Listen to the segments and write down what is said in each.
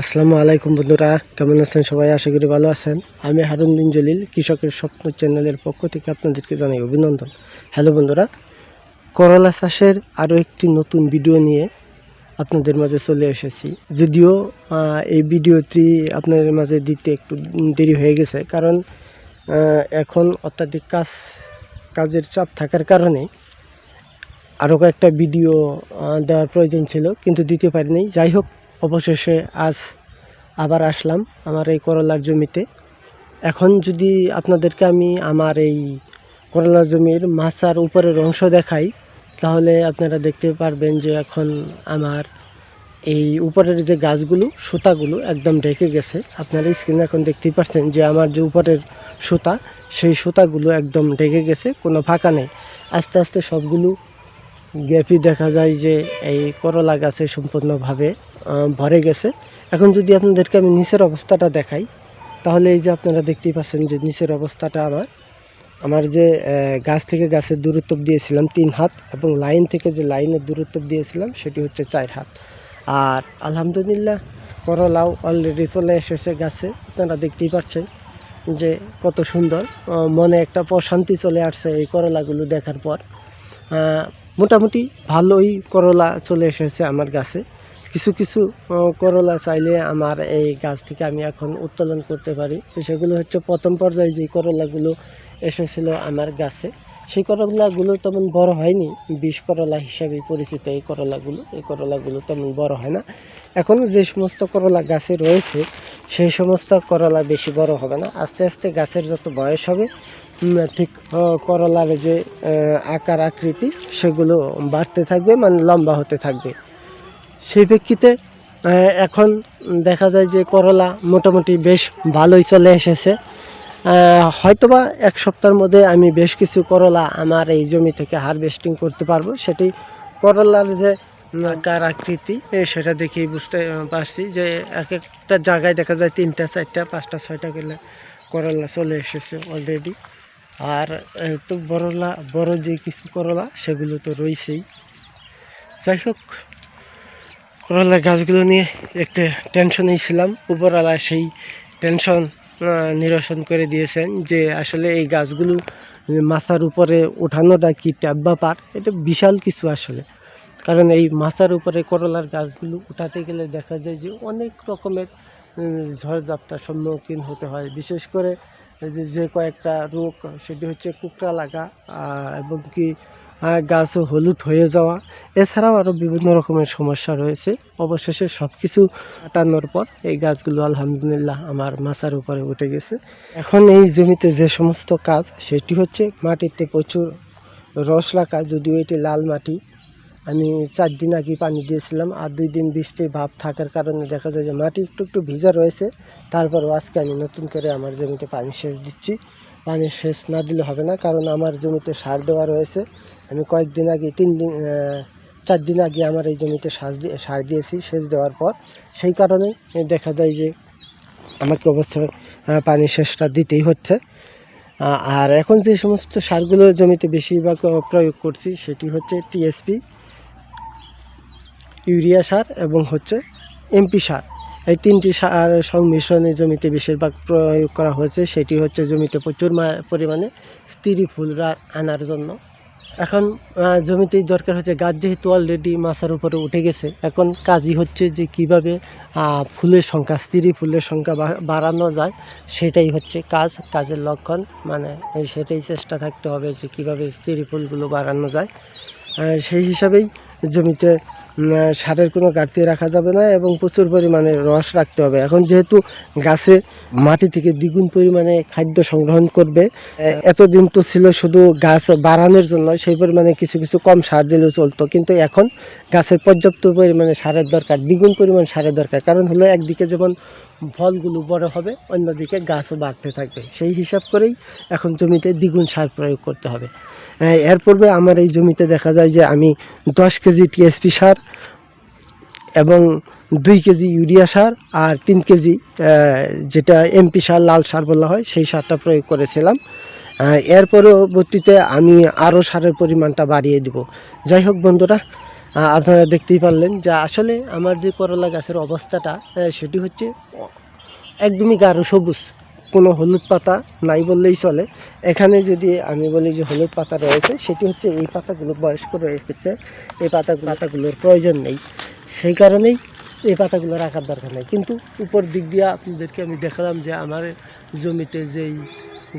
আসসালামু আলাইকুম বন্ধুরা, কেমন আছেন সবাই? আশা করি ভালো আছেন। আমি হারুন বিন জলিল, কৃষকের স্বপ্ন চ্যানেলের পক্ষ থেকে আপনাদেরকে জানাই অভিনন্দন। হ্যালো বন্ধুরা করলা চাষের আরও একটি নতুন ভিডিও নিয়ে আপনাদের মাঝে চলে এসেছি। যদিও এই ভিডিওটি আপনাদের মাঝে দিতে একটু দেরি হয়ে গেছে, কারণ এখন অত্যাধিক কাজ, কাজের চাপ থাকার কারণে আরও কয়েকটা ভিডিও দেওয়ার প্রয়োজন ছিল, কিন্তু দিতে পারিনি। যাই হোক অবশেষে আজ আবার আসলাম আমার এই করলার জমিতে। এখন যদি আপনাদেরকে আমি আমার এই করলা জমির মাছার উপরের অংশ দেখাই, তাহলে আপনারা দেখতে পারবেন যে এখন আমার এই উপরের যে গাছগুলো, সুতাগুলো একদম ঢেকে গেছে। আপনারা স্ক্রিনে এখন দেখতেই পাচ্ছেন যে আমার যে উপরের সুতা, সেই সুতাগুলো একদম ঢেকে গেছে, কোনো ফাঁকা নেই। আস্তে আস্তে সবগুলো গ্যাপই দেখা যায় যে এই করলা গাছে সম্পূর্ণভাবে ভরে গেছে। এখন যদি আপনাদেরকে আমি নিচের অবস্থাটা দেখাই, তাহলে এই যে আপনারা দেখতেই পাচ্ছেন যে নিচের অবস্থাটা আমার আমার যে গাছ থেকে গাছের দূরত্ব দিয়েছিলাম তিন হাত এবং লাইন থেকে যে লাইনের দূরত্ব দিয়েছিলাম সেটি হচ্ছে চার হাত। আর আলহামদুলিল্লাহ করলাও অলরেডি চলে এসেছে গাছে। আপনারা দেখতেই পাচ্ছেন যে কত সুন্দর মনে একটা প্রশান্তি চলে আসছে এই করলাগুলো দেখার পর। মোটামুটি ভালোই করলা চলে এসেছে আমার গাছে। কিছু কিছু করলা চাইলে আমার এই গাছটিকে আমি এখন উত্তোলন করতে পারি। তো সেগুলো হচ্ছে প্রথম পর্যায়ে যে করলাগুলো এসেছিল আমার গাছে, সেই করলাগুলো তেমন বড় হয়নি। বিষ করলা হিসাবে পরিচিত এই করলাগুলো এই করলাগুলো তেমন বড় হয় না। এখন যে সমস্ত করলা গাছে রয়েছে, সেই সমস্ত করলা বেশি বড় হবে না। আস্তে আস্তে গাছের যত বয়স হবে ঠিক করলার যে আকার, আকৃতি, সেগুলো বাড়তে থাকবে মানে লম্বা হতে থাকবে। সেই প্রেক্ষিতে এখন দেখা যায় যে করলা মোটামুটি বেশ ভালোই চলে এসেছে। হয়তোবা এক সপ্তাহের মধ্যে আমি বেশ কিছু করলা আমার এই জমি থেকে হারভেস্টিং করতে পারব। সেটি করলার যে কার আকৃতি সেটা দেখেই বুঝতে পারছি যে এক একটা জায়গায় দেখা যায় তিনটা, চারটা, পাঁচটা, ছয়টা গেলে করলা চলে এসেছে অলরেডি আর তো বড়লা, বড় যে কিছু করলা, সেগুলো তো রয়েছেই। যাই হোক করলা গাছগুলো নিয়ে একটা টেনশনেই ছিলাম। উপরওয়ালা সেই টেনশন নিরসন করে দিয়েছেন যে আসলে এই গাছগুলো মাথার উপরে ওঠানোটা কি ট্যাব ব্যাপার এটা বিশাল কিছু আসলে। কারণ এই মাথার উপরে করলার গাছগুলো উঠাতে গেলে দেখা যায় যে অনেক রকমের ঝড়ঝাপটার সম্মুখীন হতে হয়। বিশেষ করে যে কয়েকটা রোগ, সেটি হচ্ছে কুকড়া লাগা এবং কি গাছও হলুদ হয়ে যাওয়া। এছাড়াও আরও বিভিন্ন রকমের সমস্যা রয়েছে। অবশেষে সব কিছু কাটানোর পর এই গাছগুলো আলহামদুলিল্লাহ আমার মাচার উপরে উঠে গেছে। এখন এই জমিতে যে সমস্ত কাজ, সেটি হচ্ছে মাটিতে প্রচুর রস রাখা, যদিও এটি লাল মাটি আমি চার দিন আগে পানি দিয়েছিলাম আর দুই দিন বৃষ্টি ভাব থাকার কারণে দেখা যায় যে মাটি একটু একটু ভিজা রয়েছে। তারপরও আজকে আমি নতুন করে আমার জমিতে পানি সেচ দিচ্ছি। পানি সেচ না দিলে হবে না, কারণ আমার জমিতে সার দেওয়া রয়েছে। আমি কয়েকদিন আগে, তিন দিন চার দিন আগে আমার এই জমিতে সার দিয়ে, সার দিয়েছি সেচ দেওয়ার পর। সেই কারণে দেখা যায় যে আমাকে অবশ্যই পানি সেচটা দিতেই হচ্ছে। আর এখন যে সমস্ত সারগুলো জমিতে বেশিরভাগ প্রয়োগ করছি সেটি হচ্ছে টিএসপি। ইউরিয়া সার এবং হচ্ছে এমপি সার। এই তিনটি সার সংমিশ্রণে জমিতে বেশিরভাগ প্রয়োগ করা হয়েছে। সেটি হচ্ছে জমিতে প্রচুর পরিমাণে স্ত্রী ফুলরা আনার জন্য। এখন জমিতেই দরকার হচ্ছে গাছ যেহেতু অলরেডি মাছার উপরে উঠে গেছে, এখন কাজই হচ্ছে যে কীভাবে ফুলের সংখ্যা, স্ত্রী ফুলের সংখ্যা বাড়ানো যায়, সেটাই হচ্ছে কাজ, কাজের লক্ষণ। মানে সেটাই চেষ্টা থাকতে হবে যে কীভাবে স্ত্রী ফুলগুলো বাড়ানো যায়। সেই হিসাবেই জমিতে সারের কোনো ঘাটতি রাখা যাবে না এবং প্রচুর পরিমাণে রস রাখতে হবে। এখন যেহেতু গাছে মাটি থেকে দ্বিগুণ পরিমাণে খাদ্য সংগ্রহণ করবে এতদিন তো ছিল শুধু গাছ বাড়ানোর জন্য, সেই পরিমাণে কিছু কিছু কম সার দিলেও চলতো। কিন্তু এখন গাছের পর্যাপ্ত পরিমাণে সারের দরকার, দ্বিগুণ পরিমাণ সারের দরকার। কারণ হলো একদিকে যেমন ফলগুলো বড় হবে, অন্যদিকে গাছও বাড়তে থাকবে। সেই হিসাব করেই এখন জমিতে দ্বিগুণ সার প্রয়োগ করতে হবে। এর পূর্বে আমার এই জমিতে দেখা যায় যে আমি দশ কেজি টিএসপি সার এবং দুই কেজি ইউরিয়া সার আর তিন কেজি যেটা এমপি সার, লাল সার বলা হয়, সেই সারটা প্রয়োগ করেছিলাম। এর পরবর্তীতে আমি আরও সারের পরিমাণটা বাড়িয়ে দেব। যাই হোক বন্ধুরা আপনারা দেখতেই পারলেন যে আসলে আমার যে করলা গাছের অবস্থাটা সেটি হচ্ছে একদমই গাঢ় সবুজ। কোনো হলুদ পাতা নাই বললেই চলে। এখানে যদি আমি বলি যে হলুদ পাতা রয়েছে, সেটি হচ্ছে এই পাতাগুলো বয়স্ক রয়েছে। এই পাতা পাতাগুলোর প্রয়োজন নেই। সেই কারণেই এই পাতাগুলো রাখার দরকার নেই। কিন্তু উপর দিক দিয়ে আপনাদেরকে আমি দেখালাম যে আমার জমিতে যেই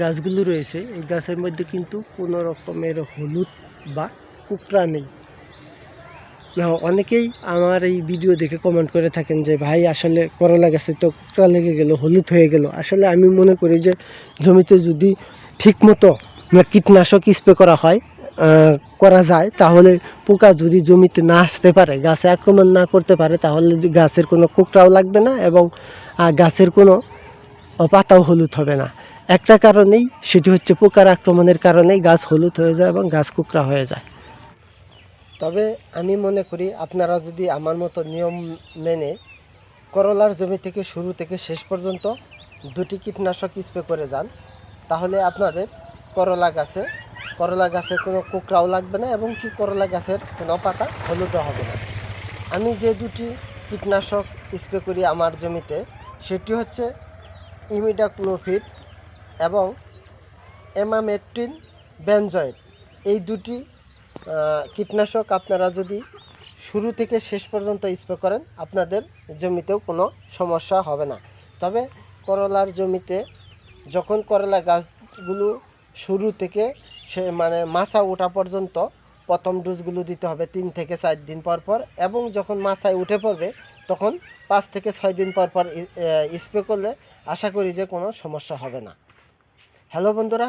গাছগুলো রয়েছে, এই গাছের মধ্যে কিন্তু কোনো রকমের হলুদ বা কুকড়া নেই। অনেকেই আমার এই ভিডিও দেখে কমেন্ট করে থাকেন যে, ভাই, আসলে করলা গাছে তো কুকড়া লেগে গেল, হলুদ হয়ে গেল। আসলে আমি মনে করি যে, জমিতে যদি ঠিকমতো না কীটনাশক স্প্রে করা হয় করা যায়, তাহলে পোকা যদি জমিতে না আসতে পারে, গাছে আক্রমণ না করতে পারে, তাহলে গাছের কোনো কুকড়াও লাগবে না এবং গাছের কোনো পাতাও হলুদ হবে না। একটা কারণেই সেটি হচ্ছে পোকার আক্রমণের কারণেই গাছ হলুদ হয়ে যায় এবং গাছ কুকড়া হয়ে যায়। তবে আমি মনে করি আপনারা যদি আমার মতো নিয়ম মেনে করলার জমি থেকে শুরু থেকে শেষ পর্যন্ত দুটি কীটনাশক স্প্রে করে যান, তাহলে আপনাদের করলা গাছে, করলা গাছের কোনো কুকড়াও লাগবে না এবং কি করলা গাছের কোনো পাতা হলুদও হবে না। আমি যে দুটি কীটনাশক স্প্রে করি আমার জমিতে, সেটি হচ্ছে ইমিডাক্লোফিড এবং এমামেট্রিন বেনজয়েড। এই দুটি কীটনাশক আপনারা যদি শুরু থেকে শেষ পর্যন্ত স্প্রে করেন, আপনাদের জমিতেও কোনো সমস্যা হবে না। তবে করলার জমিতে যখন করলা গাছগুলো শুরু থেকে সে মানে মাছা ওঠা পর্যন্ত প্রথম ডোজগুলো দিতে হবে তিন থেকে চার দিন পর পর, এবং যখন মাছায় উঠে পড়বে, তখন পাঁচ থেকে ছয় দিন পর পর স্প্রে করলে আশা করি যে কোনো সমস্যা হবে না। হ্যালো বন্ধুরা